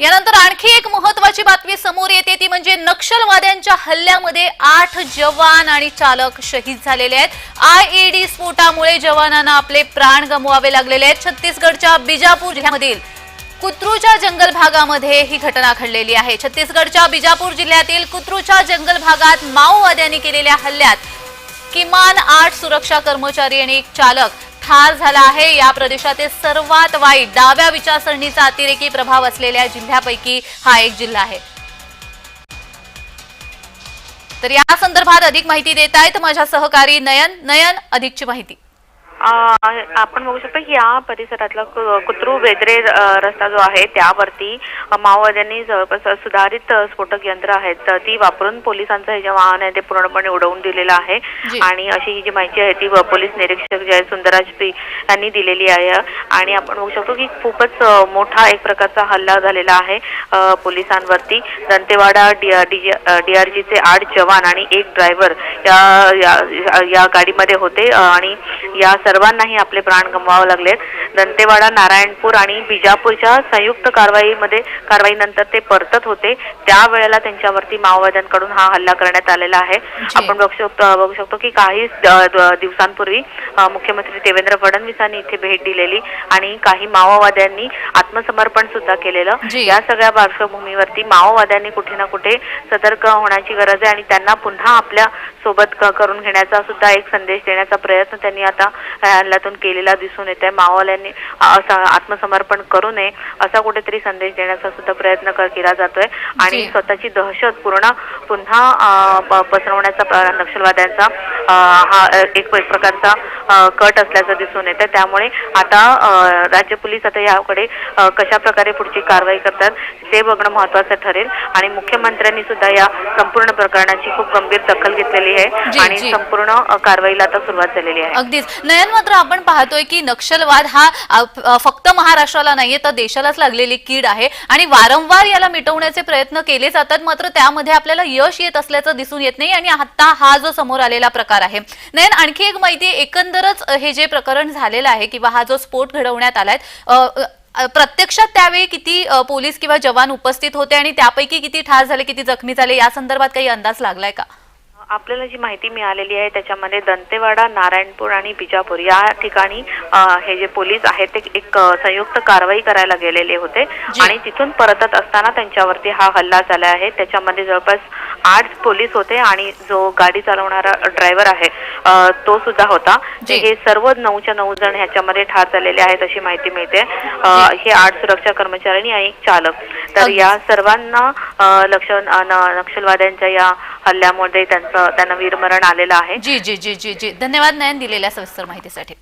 यानंतर आणखी एक महत्वाची बातमी समोर येते ती म्हणजे नक्षलवाद्यांच्या हल्ल्यामध्ये आठ जवान आणि चालक शहीद झालेले आहेत. आयईडी स्फोटामुळे जवानांना आपले प्राण गमवावे लागलेले आहेत. छत्तीसगडच्या बिजापूर जिल्ह्यामधील कुत्रूच्या जंगल भागामध्ये ही घटना घडलेली आहे. छत्तीसगडच्या बिजापूर जिल्ह्यातील कुत्रूच्या जंगल भागात माओवाद्यांनी केलेल्या हल्ल्यात किमान आठ सुरक्षा कर्मचारी आणि एक चालक ठार झाला आहे. या प्रदेशातील सर्वात वाईट डाव्या विचारसरणीचा अतिरेकी प्रभाव असलेल्या जिल्ह्यापैकी हा एक जिल्हा आहे. तर या संदर्भात अधिक माहिती देत आहेत माझ्या सहकारी नयन नयन अधिकची माहिती. आपण बघू शकतो की या परिसरातला कुत्रू बेदरे अ, रस्ता जो आहे त्यावरती माओवाद्यांनी जवळपास सुधारित स्फोटक यंत्र आहेत. ती वापरून पोलिसांचं हे जे वाहन आहे ते पूर्णपणे उडवून दिलेलं आहे. आणि अशी ही जी माहिती आहे ती पोलीस निरीक्षक जे आहे सुंदराज पी यांनी दिलेली आहे. आणि आपण बघू शकतो की खूपच मोठा एक प्रकारचा हल्ला झालेला आहे पोलिसांवरती. दंतेवाडा डीआरजीचे आठ जवान आणि एक ड्रायव्हर या या- गाडीमध्ये होते. आणि या सर्वांनाही आपले प्राण गमवावे लागले. दंतेवाडा नारायणपूर आणि बिजापूरच्या संयुक्त कारवाईमध्ये कारवाईनंतर ते परतत होते. त्यावेळेला त्यांच्यावरती माओवाद्यांकडून हा हल्ला करण्यात आलेला आहे. आपण बघू शकतो बघू शकतो की काही दिवसांपूर्वी मुख्यमंत्री देवेंद्र फडणवीसांनी इथे भेट दिलेली आणि काही माओवाद्यांनी आत्मसमर्पण सुद्धा केलेलं. या सगळ्या पार्श्वभूमीवरती माओवाद्यांनी कुठे ना कुठे सतर्क होण्याची गरज आहे आणि त्यांना पुन्हा आपल्यासोबत करून घेण्याचा सुद्धा एक संदेश देण्याचा प्रयत्न त्यांनी आता या केलेला दिसून येत आहे मावळ्यांनी. असं आत्मसमर्पण करू नये असा कुठेतरी संदेश देण्याचा सुद्धा प्रयत्न केला जातोय. आणि. स्वतःची दहशत पूर्ण पुन्हा पसरवण्याचा नक्षलवाद्यांचा हा एक प्रकारचा कट असल्याचं दिसून येतं त्यामुळे आता राज्य पोलीस आता याकडे कशा प्रकारे पुढची कारवाई करतात ते बघणं महत्वाचं ठरेल. आणि मुख्यमंत्र्यांनी सुद्धा या संपूर्ण प्रकरणाची खूप गंभीर दखल घेतलेली आहे. आणि. संपूर्ण कारवाईला आता सुरुवात झालेली आहे. अगदीच. नयन मात्र आपण पाहतोय की नक्षलवाद हा फक्त महाराष्ट्राला नाहीये तर देशालाच लागलेली कीड आहे. आणि वारंवार याला मिटवण्याचे प्रयत्न केले जातात मात्र त्यामध्ये आपल्याला यश येत असल्याचं दिसून येत नाही आणि आता हा जो समोर आलेला प्रकार आहे. नयन आणखी एक माहिती एकंदरच हे जे प्रकरण झालेलं आहे किंवा हा जो स्फोट घडवण्यात आलाय प्रत्यक्षात त्यावेळी किती पोलीस किंवा जवान उपस्थित होते आणि त्यापैकी किती ठार झाले किती जखमी झाले या संदर्भात काही अंदाज लागलाय का? आपल्याला जी माहिती मिळालेली आहे त्याच्यामध्ये दंतेवाडा नारायणपूर आणि बिजापूर या ठिकाणी अ, हे जे पोलीस आहेत ते एक संयुक्त कारवाई करायला गेलेले होते. आणि तिथून परतत असताना त्यांच्यावरती हा हल्ला झाला आहे त्याच्यामध्ये जवळपास आठ पोलीस होते आणि जो गाडी चालवणारा ड्रायव्हर आहे तो सुद्धा होता. हे सर्व नऊच्या नऊ जण ह्याच्यामध्ये ठार झालेले आहेत अशी माहिती मिळते. हे आठ सुरक्षा कर्मचारी आणि एक चालक तर. या सर्वांना लक्ष नक्षलवाद्यांच्या या हल्ल्यामध्ये त्यांचं त्यांना वीरमरण आलेलं आहे जी जी जी जी जी धन्यवाद नयन दिलेल्या सविस्तर माहितीसाठी